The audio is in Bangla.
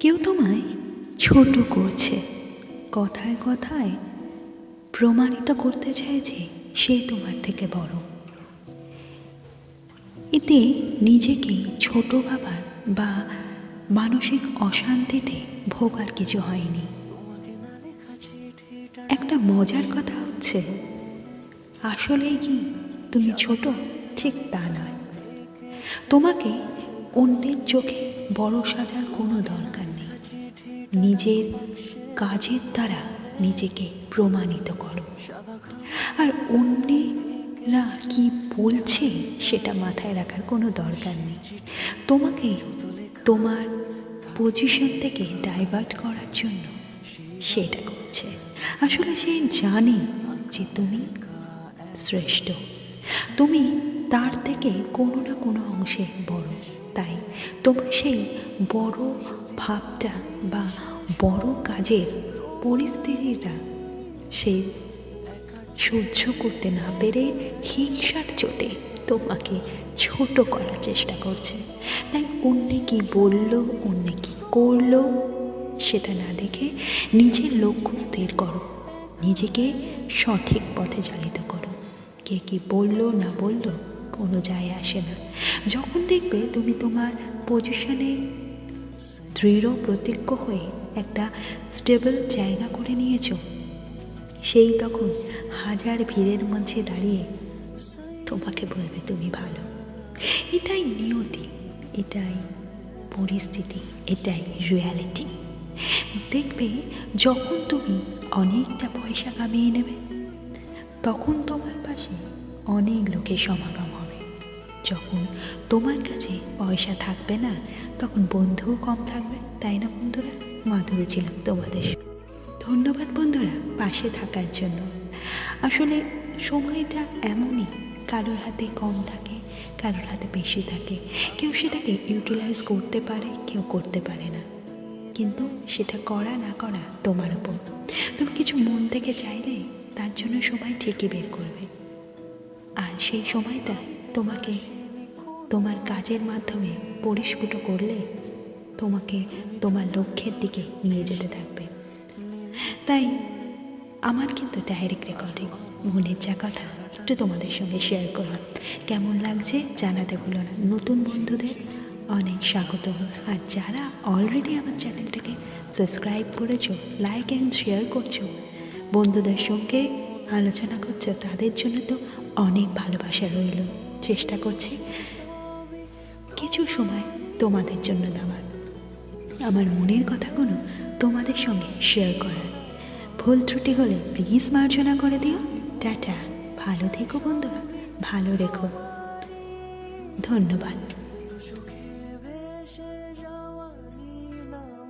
কেউ তোমায় ছোট করছে। কথায় কথায় প্রমাণিত করতে চায় যে সে তোমার থেকে বড়। এতে নিজেকে ছোট ভাবার বা মানসিক অশান্তিতে ভোগার কিছু হয়নি। একটা মজার কথা হচ্ছে, আসলেই কি তুমি ছোট? ঠিক তা নয়। তোমাকে অন্যের চোখে বড় সাজার কোনো দরকার নিজের কাজের দ্বারা নিজেকে প্রমাণিত করো। আর অন্যেরা কি বলছে সেটা মাথায় রাখার কোনো দরকার নেই। তোমাকে তোমার পজিশন থেকে ডাইভার্ট করার জন্য সেটা করছে। আসলে সে জানে যে তুমি শ্রেষ্ঠ। তুমি তার থেকে কোনো না কোনো অংশে বড়। তাই তোমার সেই বড় ভাবটা বা বড় কাজের পরিস্থিতিটা সে সহ্য করতে না পেরে হিংসার চোটে তোমাকে ছোট করার চেষ্টা করছে। তাই অন্যে কি বলল, অন্যে কি করল, সেটা না দেখে নিজের লক্ষ্য স্থির করো। নিজেকে সঠিক পথে চালিত করো। কে কি বলল, না বলল, কোনো যায় আসে না। যখন দেখবে তুমি তোমার পজিশনে দৃঢ় প্রতিজ্ঞ হয়ে একটা স্টেবল জায়গা করে নিয়েছো। সেই তখন হাজার ভিড়ের মাঝে দাঁড়িয়ে তোমাকে বলবে, তুমি ভালো। এটাই নিয়তি, এটাই পরিস্থিতি, এটাই রিয়ালিটি দেখবে, যখন তুমি অনেকটা পয়সা কামিয়ে নেবে, তখন তোমার পাশে অনেক লোকের সমাগম যখন তোমার কাছে পয়সা থাকবে না, তখন বন্ধুও কম থাকবে, তাই না বন্ধুরা? মাধুরী ছিলাম তোমাদের ধন্যবাদ বন্ধুরা পাশে থাকার জন্য। আসলে সময়টা এমনই, কারোর হাতে কম থাকে, কারোর হাতে বেশি থাকে। কেউ সেটাকে ইউটিলাইজ করতে পারে, কেউ করতে পারে না। কিন্তু সেটা করা না করা তোমার উপর। তুমি কিছু মন থেকে চাইলে তার জন্য সময় ঠিকই বের করবে। আর সেই সময়টা তোমাকে তোমার কাজের মাধ্যমে পরিস্ফুট করলে তোমাকে তোমার লক্ষ্যের দিকে নিয়ে যেতে থাকবে। তাই আমার কিন্তু ডাইরেক্ট রেকর্ডিং মনের যা কথা, একটু তোমাদের সঙ্গে শেয়ার করলাম। কেমন লাগছে জানাতে ভুলো না। নতুন বন্ধুদের অনেক স্বাগত। আর যারা অলরেডি আমার চ্যানেলটাকে সাবস্ক্রাইব করেছ লাইক অ্যান্ড শেয়ার করছ, বন্ধুদের সঙ্গে আলোচনা করছ, তাদের জন্য তো অনেক ভালোবাসা রইল। চেষ্টা করছি কিছু সময় তোমাদের জন্য দেওয়ার। আমার মনের কথাগুলো তোমাদের সঙ্গে শেয়ার করার। ভুল ত্রুটি হলে প্লিজ মার্জনা করে দিও। টাটা। ভালো থেকো বন্ধুরা। ভালো রেখো। ধন্যবাদ।